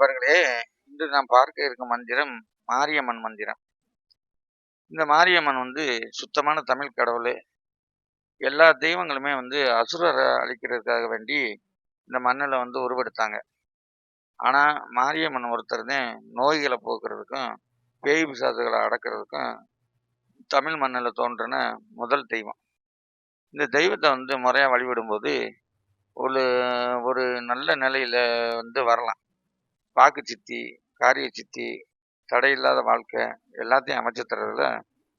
நண்பர்களே இன்று நாம் பார்க்க இருக்கும் மந்திரம் மாரியம்மன் மந்திரம். இந்த மாரியம்மன் வந்து சுத்தமான தமிழ் கடவுள். எல்லா தெய்வங்களுமே வந்து அசுரரை அழிக்கிறதுக்காக வேண்டி இந்த மண்ணில் வந்து உருவெடுத்தாங்க. ஆனால் மாரியம்மன் ஒருத்தர் தான் நோய்களை போக்குறதுக்கும் பேய் பிசாசுகளை அடக்கிறதுக்கும் தமிழ் மண்ணில் தோன்றின முதல் தெய்வம். இந்த தெய்வத்தை வந்து முறையாக வழிபடும்போது ஒரு ஒரு நல்ல நிலையில் வந்து வரலாம். வாக்கு சித்தி காரிய சித்தி தடையில்லாத வாழ்க்கை எல்லாத்தையும் அமைச்சு தர்றதுல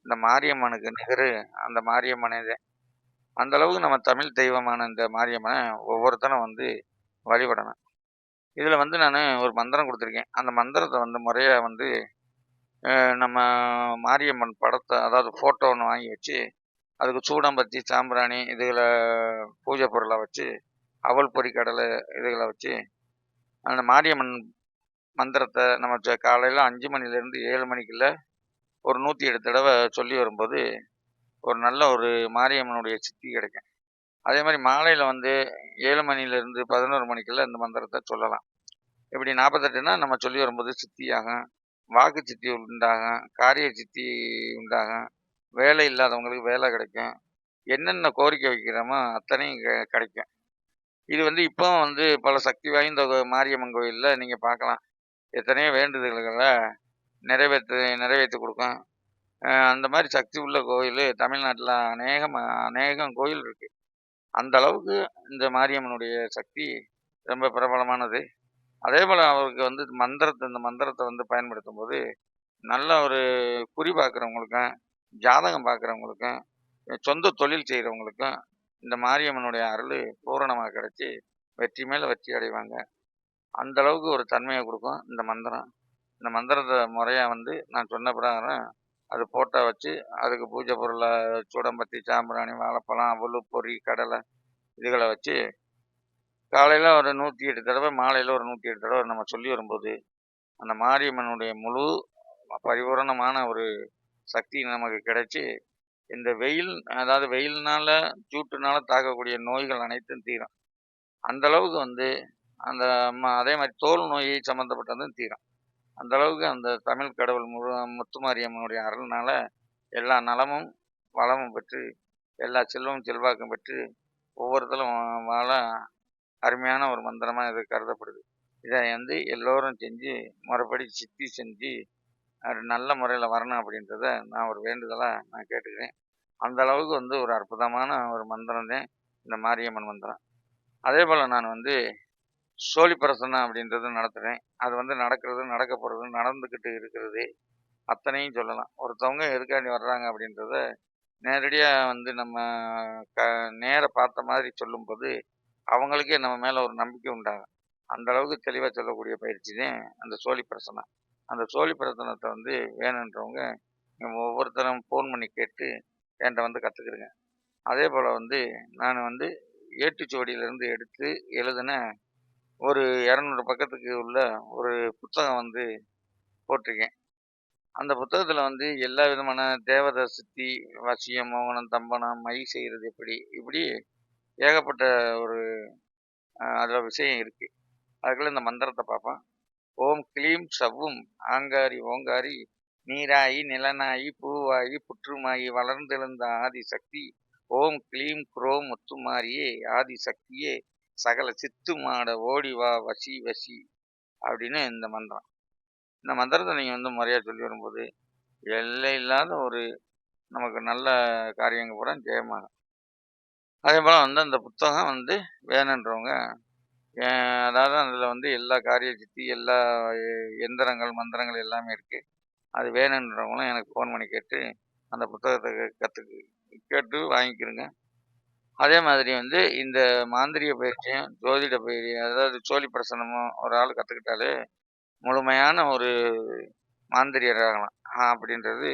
இந்த மாரியம்மனுக்கு நிகரு அந்த மாரியம்மனே அந்த அளவுக்கு நம்ம தமிழ் தெய்வமான இந்த மாரியம்மனை ஒவ்வொருத்தரும் வந்து வழிபடணும். இதில் வந்து நான் ஒரு மந்திரம் கொடுத்துருக்கேன். அந்த மந்திரத்தை வந்து முறையாக வந்து நம்ம மாரியம்மன் படத்தை அதாவது ஃபோட்டோ ஒன்று வாங்கி வச்சு அதுக்கு சூடம்பத்தி சாம்பிராணி இதுகளை பூஜை பொருளை வச்சு அவல் பொறிக்கடலை கடலை இதுகளை வச்சு அந்த மாரியம்மன் மந்திரத்தை நம்ம காலையில் அஞ்சு மணிலேருந்து ஏழு மணிக்குள்ளே ஒரு நூற்றி எட்டு தடவை சொல்லி வரும்போது ஒரு நல்ல ஒரு மாரியம்மனுடைய சித்தி கிடைக்கும். அதே மாதிரி மாலையில் வந்து ஏழு மணிலேருந்து பதினோரு மணிக்குள்ளே இந்த மந்திரத்தை சொல்லலாம். இப்படி நாற்பத்தெட்டுனா நம்ம சொல்லி வரும்போது சித்தியாகும் வாக்கு சித்தி உண்டாகும் காரிய சித்தி உண்டாகும் வேலை இல்லாதவங்களுக்கு வேலை கிடைக்கும் என்னென்ன கோரிக்கை வைக்கிறோமோ அத்தனையும் கெ- கிடைக்கும். இது வந்து இப்போ வந்து பல சக்தி வாய்ந்த மாரியம்மன் கோயிலில் நீங்கள் பார்க்கலாம். எத்தனையோ வேண்டுதல்களை நிறைவேற்று நிறைவேற்றி கொடுக்கும். அந்த மாதிரி சக்தி உள்ள கோயில் தமிழ்நாட்டில் அநேகம் அநேகம் கோயில் இருக்குது அந்த அளவுக்கு இந்த மாரியம்மனுடைய சக்தி ரொம்ப பிரபலமானது. அதே போல் அவருக்கு வந்து மந்திரத்தை இந்த மந்திரத்தை வந்து பயன்படுத்தும் போது நல்ல ஒரு குறி பார்க்குறவங்களுக்கும் ஜாதகம் பார்க்குறவங்களுக்கும் சொந்த தொழில் செய்கிறவங்களுக்கும் இந்த மாரியம்மனுடைய அருள் பூரணமாக கிடைச்சி வெற்றி மேலே வெற்றி அடைவாங்க. அந்த அளவுக்கு ஒரு தன்மையை கொடுக்கும். இந்த மந்திரம் இந்த மந்திரத்தை முறையாக வந்து நான் சொன்ன பிரகாரம் அது போட்டோ வச்சு அதுக்கு பூஜை பொருளை சூடம்பத்தி சாம்பிராணி வாழைப்பழம் அவலு பொறி கடலை இதுகளை வச்சு காலையில் ஒரு நூற்றி எட்டு தடவை மாலையில் ஒரு நூற்றி எட்டு தடவை நம்ம சொல்லி வரும்போது அந்த மாரியம்மனுடைய முழு பரிபூரணமான ஒரு சக்தி நமக்கு கிடைச்சி இந்த வெயில் அதாவது வெயில்னால சூட்டுனால தாக்கக்கூடிய நோய்கள் அனைத்தும் தீரும். அந்த அளவுக்கு வந்து அந்த ம- அதே மாதிரி தோல் நோய் சம்மந்தப்பட்டதும் தீரும். அந்த அளவுக்கு அந்த தமிழ் கடவுள் முழு முத்துமாரியம்மனுடைய அருள்னால எல்லா நலமும் வளமும் பெற்று எல்லா செல்வம் செல்வாக்கும் பெற்று ஒவ்வொருத்தரும் வாழ அருமையான ஒரு மந்திரமாக இது கருதப்படுது. இதை வந்து எல்லோரும் செஞ்சு முறைப்படி சித்தி செஞ்சு அது நல்ல முறையில் வரணும் அப்படின்றத நான் ஒரு வேண்டுதலாக நான் கேட்டுக்கிறேன். அந்த அளவுக்கு வந்து ஒரு அற்புதமான ஒரு மந்திரம் தான் இந்த மாரியம்மன் மந்திரம். அதே போல் நான் வந்து சோழி பிரசன்னம் அப்படின்றது நடத்துகிறேன் அது வந்து நடக்கிறது நடக்க போகிறது நடந்துக்கிட்டு இருக்கிறது அத்தனையும் சொல்லலாம். ஒருத்தவங்க எதுக்காண்டி வர்றாங்க அப்படின்றத நேரடியாக வந்து நம்ம க நேர பார்த்த மாதிரி சொல்லும்போது அவங்களுக்கே நம்ம மேலே ஒரு நம்பிக்கை உண்டாகும். அந்த அளவுக்கு தெளிவாக சொல்லக்கூடிய பயிற்சி தான் அந்த சோழி பிரசனம் அந்த சோழி பிரசனத்தை வந்து வேணுன்றவங்க ஒவ்வொருத்தரும் ஃபோன் பண்ணி கேட்டு என்கிட்ட வந்து கற்றுக்குறேங்க அதே போல் வந்து நான் வந்து ஏட்டுச்சுவடியிலேருந்து எடுத்து எழுதின ஒரு இரநூறு பக்கத்துக்கு உள்ள ஒரு புத்தகம் வந்து போட்டிருக்கேன். அந்த புத்தகத்தில் வந்து எல்லா விதமான தேவதை சித்தி வசியம் மோகனம் தம்பனம் மை செய்கிறது எப்படி இப்படி ஏகப்பட்ட ஒரு அதில் விஷயம் இருக்குது அதுக்குள்ள இந்த மந்திரத்தை பார்ப்போம். ஓம் கிளீம் சவ்வும் ஆங்காரி ஓங்காரி நீராயி நிலனாயி பூவாயி புற்றுமாயி வளர்ந்தெழுந்த ஆதி சக்தி ஓம் கிளீம் குரோம் முத்துமாரியே ஆதி சக்தியே சகல சித்து மாட ஓடி வா வசி வசி அப்படின்னு இந்த மந்திரம். இந்த மந்திரத்தை நீங்கள் வந்து முறையாக சொல்லி வரும்போது எல்லை இல்லாத ஒரு நமக்கு நல்ல காரியங்கள் பூரா ஜெயமாகும். அதே போல் வந்து அந்த புத்தகம் வந்து வேணுன்றவங்க அதாவது அதில் வந்து எல்லா காரிய சித்தி எல்லா எந்திரங்கள் மந்திரங்கள் எல்லாமே இருக்குது அது வேணுன்றவங்களும் எனக்கு ஃபோன் பண்ணி கேட்டு அந்த புத்தகத்தை கற்றுக்கு கேட்டு வாங்கிக்கிறேங்க. அதே மாதிரி வந்து இந்த மாந்திரிய பயிற்சியும் ஜோதிட பயிற்சி அதாவது சோழி பிரசனமும் ஒரு ஆள் கற்றுக்கிட்டாலே முழுமையான ஒரு மாந்திரியர் ஆகலாம். அப்படின்றது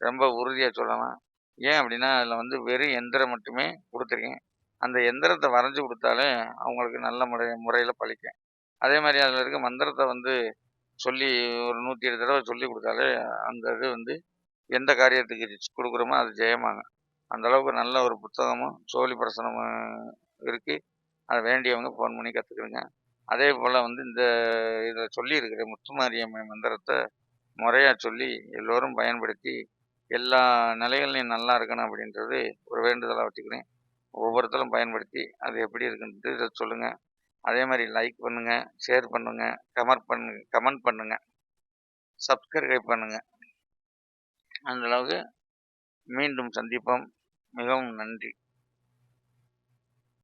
ரொம்ப உறுதியாக சொல்லலாம். ஏன் அப்படின்னா அதில் வந்து வெறும் எந்திரம் மட்டுமே கொடுத்துருக்கேன். அந்த எந்திரத்தை வரைஞ்சி கொடுத்தாலே அவங்களுக்கு நல்ல முறை முறையில் பழிக்கும். அதே மாதிரி அதில் இருக்க மந்திரத்தை வந்து சொல்லி ஒரு நூற்றி எட்டு தடவை சொல்லி கொடுத்தாலே அந்த இது வந்து எந்த காரியத்துக்கு கொடுக்குறோமோ அது ஜெயமாகும். அந்த அளவுக்கு நல்ல ஒரு புத்தகமும் சோழி பிரசனமும் இருக்குது அதை வேண்டியவங்க ஃபோன் பண்ணி கற்றுக்குறேங்க அதே போல் வந்து இந்த இதில் சொல்லியிருக்கிற முத்துமாரியம்மன் மந்திரத்தை முறையாக சொல்லி எல்லோரும் பயன்படுத்தி எல்லா நிலைகள்லையும் நல்லா இருக்கணும் அப்படின்றது ஒரு வேண்டுதலாக வச்சுக்கிறேன். ஒவ்வொருத்தரும் பயன்படுத்தி அது எப்படி இருக்குன்றது இதை சொல்லுங்கள் அதே மாதிரி லைக் பண்ணுங்கள் ஷேர் பண்ணுங்கள் கமெண்ட் பண்ணுங்க கமெண்ட் பண்ணுங்கள் சப்ஸ்கிரைப் பண்ணுங்கள் அந்த அளவுக்கு மீண்டும் சந்திப்போம். மிகவும் நன்றி.